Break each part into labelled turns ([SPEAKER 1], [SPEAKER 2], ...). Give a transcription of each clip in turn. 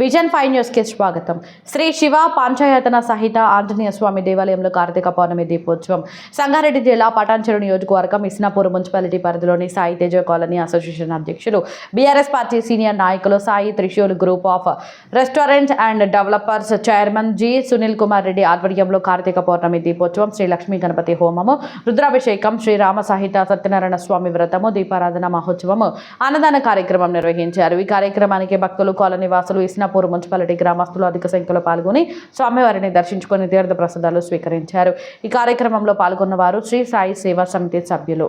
[SPEAKER 1] Vision five న్యూస్కి స్వాగతం. శ్రీ శివ పాంచాయతన సహిత ఆంజనేయ స్వామి దేవాలయంలో కార్తీక పౌర్ణమి దీపోత్సవం. సంగారెడ్డి జిల్లా పటాన్చెరు నియోజకవర్గం ఇస్నాపూర్ మున్సిపాలిటీ పరిధిలోని సాయి తేజ కాలనీ అసోసియేషన్ అధ్యక్షులు బీఆర్ఎస్ పార్టీ సీనియర్ నాయకులు Sai Trishul group of restaurant and developers chairman G Sunil Kumar Reddy ఆధ్వర్యంలో కార్తీక పౌర్ణమి దీపోత్సవం శ్రీ లక్ష్మీ గణపతి హోమము రుద్రాభిషేకం శ్రీరామ సహిత సత్యనారాయణ స్వామి వ్రతము దీపారాధన మహోత్సవము అన్నదాన కార్యక్రమం నిర్వహించారు. ఈ కార్యక్రమానికి భక్తులు కాలనీ వాసులు కృష్ణాపూర్ మున్సిపాలిటీ గ్రామస్తులు అధిక సంఖ్యలో పాల్గొని స్వామివారిని దర్శించుకొని తీర్థ ప్రసాదాలు స్వీకరించారు. ఈ కార్యక్రమంలో పాల్గొన్న వారు శ్రీ సాయి సేవా సమితి సభ్యులు.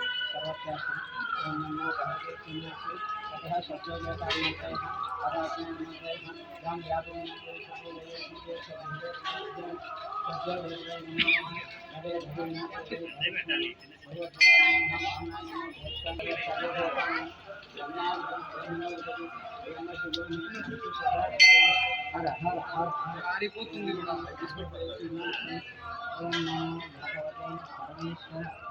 [SPEAKER 2] हर हर हर हमारी को तुम भी बना इसको ओम नमो भगवते परमेश्वर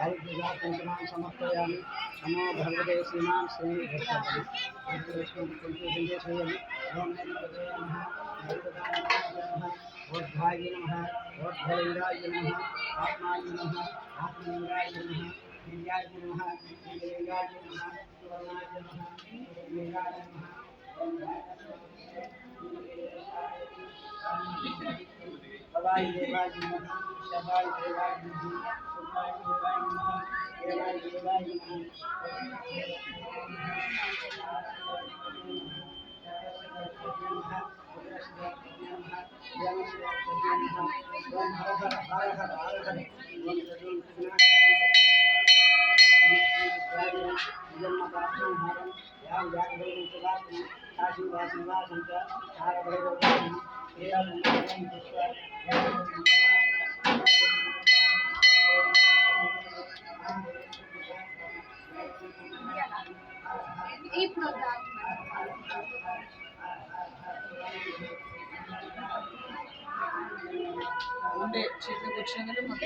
[SPEAKER 2] हरिद्वापूतनां समर्पयामि नमो भगवते श्रीमान् श्रीनिधयामि ॐ ओद्धाय नमः ओद्धलिङ्गाय नमः आत्माय नमः आत्मलिङ्गाय नमः लिङ्गाय नमः लिङ्गाय नमः सुवर्णाय नमः लिङ्गाय नमः भवाय देवाय नमः शवाय देवाय नमः सुखाय देवाय नमः देवाय देवाय नमः ओम हर हर हर हर हर हर ओम सदोम जन्म प्राप्तं हरं यां
[SPEAKER 3] व्याघ्रं सुभाषं काशीवासिवासं च हारभैरवं దేవాయ నమ ఉండే
[SPEAKER 2] చేతిలోకి వచ్చినాకనే మాకు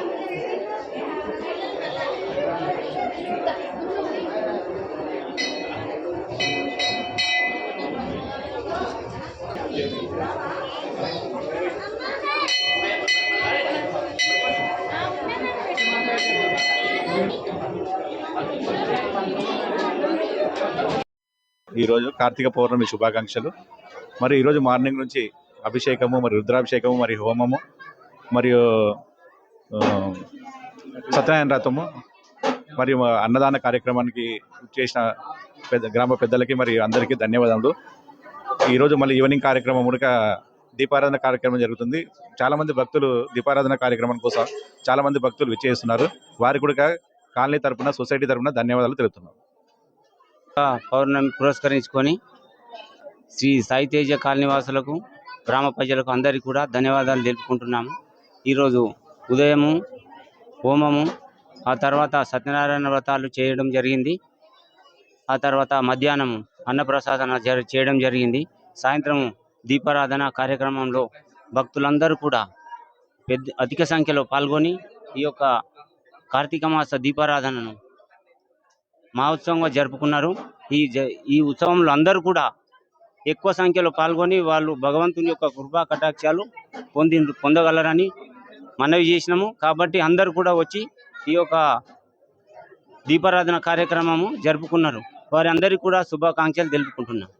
[SPEAKER 4] ఈరోజు కార్తీక పౌర్ణమి శుభాకాంక్షలు. మరి ఈరోజు మార్నింగ్ నుంచి అభిషేకము మరి రుద్రాభిషేకము మరి హోమము మరియు సత్యనారాయణ రథము మరియు అన్నదాన కార్యక్రమానికి చేసిన పెద్ద గ్రామ పెద్దలకి మరి అందరికీ ధన్యవాదములు ఈరోజు మళ్ళీ ఈవినింగ్ కార్యక్రమం ఉడక దీపారాధన కార్యక్రమం జరుగుతుంది. చాలామంది భక్తులు దీపారాధన కార్యక్రమం కోసం చాలామంది భక్తులు విచ్చేస్తున్నారు. వారి కూడా కాలనీ తరపున సొసైటీ తరపున ధన్యవాదాలు తెలుపుతున్నాం.
[SPEAKER 5] పౌర్ణమి పురస్కరించుకొని శ్రీ సాయితేజ కాలనీవాసులకు గ్రామ ప్రజలకు అందరికీ కూడా ధన్యవాదాలు తెలుపుకుంటున్నాము. ఈరోజు ఉదయము హోమము ఆ తర్వాత సత్యనారాయణ వ్రతాలు చేయడం జరిగింది. ఆ తర్వాత మధ్యాహ్నం అన్నప్రసాదన జరి చేయడం జరిగింది. సాయంత్రం దీపారాధన కార్యక్రమంలో భక్తులందరూ కూడా పెద్ద అధిక సంఖ్యలో పాల్గొని ఈ యొక్క కార్తీక మాస దీపారాధనను మహోత్సవంగా జరుపుకున్నారు. ఈ జ- ఈ ఉత్సవంలో అందరూ కూడా ఎక్కువ సంఖ్యలో పాల్గొని వాళ్ళు భగవంతుని యొక్క కృపా కటాక్షాలు పొంది పొందగలరని మనవి చేసినాము. కాబట్టి అందరూ కూడా వచ్చి ఈ యొక్క దీపారాధన కార్యక్రమము జరుపుకున్నారు. వారి అందరికీ కూడా శుభాకాంక్షలు తెలుపుకుంటున్నాను